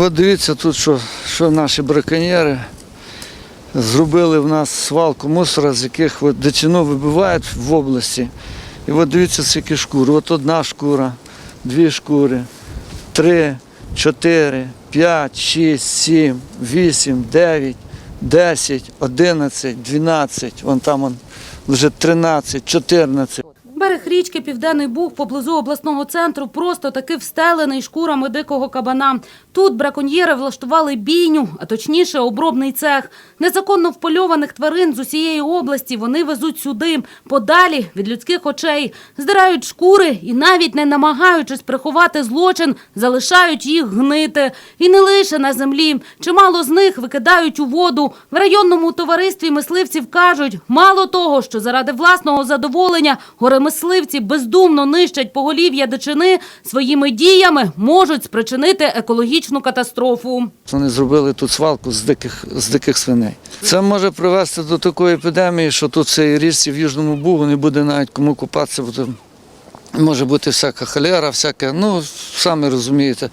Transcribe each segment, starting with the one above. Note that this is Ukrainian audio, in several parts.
От дивіться тут, що, що наші браконьєри зробили в нас свалку мусора, з яких от дичину вибивають в області. І от дивіться, скільки шкур. От одна шкура, дві шкури, три, чотири, п'ять, шість, сім, вісім, дев'ять, десять, одинадцять, дванадцять, вон там вон лежить тринадцять, чотирнадцять. Берег річки Південний Буг поблизу обласного центру просто таки встелений шкурами дикого кабана. Тут браконьєри влаштували бійню, а точніше обробний цех. Незаконно впольованих тварин з усієї області вони везуть сюди, подалі від людських очей. Здирають шкури і навіть не намагаючись приховати злочин, залишають їх гнити. І не лише на землі. Чимало з них викидають у воду. В районному товаристві мисливців кажуть, мало того, що заради власного задоволення горемисливці бездумно нищать поголів'я дичини, своїми діями можуть спричинити екологічну катастрофу. Вони зробили тут свалку з диких, з диких свиней. Це може привести до такої епідемії, що тут в цій річці в Южному Бугу не буде навіть кому купатися, бо може бути всяка холера, всяке, ну, самі розумієте.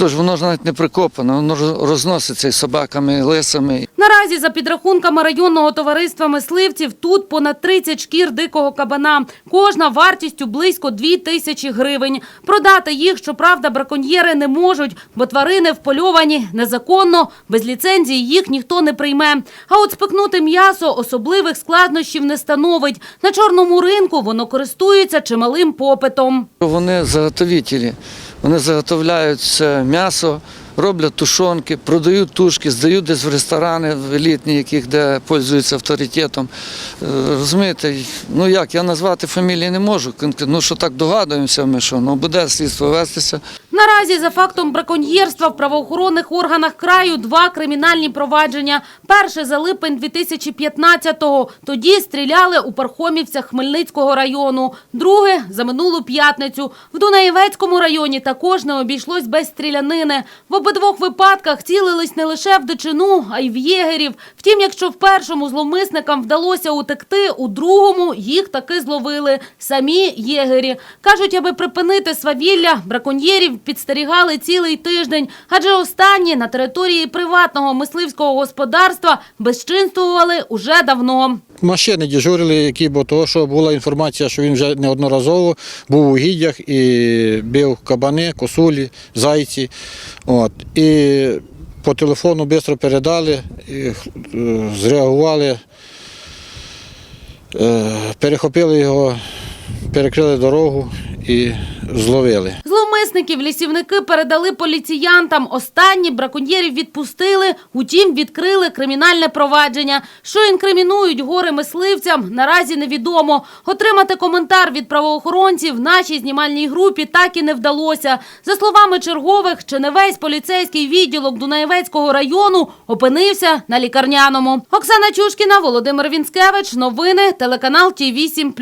Хто ж, воно ж навіть не прикопано, воно роз- розноситься і собаками, і лисами. Наразі, за підрахунками районного товариства мисливців, тут понад 30 шкір дикого кабана. Кожна вартістю близько 2 тисячі гривень. Продати їх, щоправда, браконьєри не можуть, бо тварини впольовані незаконно, без ліцензії їх ніхто не прийме. А от спекнути м'ясо особливих складнощів не становить. На чорному ринку воно користується чималим попитом. Вони заготовителі, вони заготовляють це м'ясо, роблять тушонки, продають тушки, здають десь в ресторани в елітні, яких де пользуються авторитетом. Е, Розумієте, ну як, я назвати фамілії не можу, ну що так догадуємося ми, що ну, буде слідство вестися. Наразі за фактом браконьєрства в правоохоронних органах краю два кримінальні провадження. Перше за липень 2015-го. Тоді стріляли у Пархомівцях Хмельницького району. Друге за минулу п'ятницю. В Дунаєвецькому районі також не обійшлось без стрілянини. В обидвох випадках цілились не лише в дичину, а й в єгерів. Втім, якщо в першому зловмисникам вдалося утекти, у другому їх таки зловили самі єгері. Кажуть, аби припинити свавілля, браконьєрів підстерігали цілий тиждень, адже останні на території приватного мисливського господарства безчинствували уже давно. Машини дежурили, які, бо того, що була інформація, що він вже неодноразово був у гіддях і бив кабани, косулі, зайці. От. І по телефону швидко передали, і, е, зреагували, е, перехопили його, перекрили дорогу і зловили. Зловмисників лісівники передали поліціянтам. Останні браконьєрів відпустили, утім відкрили кримінальне провадження. Що інкримінують гори мисливцям, наразі невідомо. Отримати коментар від правоохоронців нашій знімальній групі так і не вдалося. За словами чергових, чи не весь поліцейський відділок Дунаєвецького району опинився на лікарняному. Оксана Чушкіна, Володимир Вінськевич. Новини, телеканал Ті 8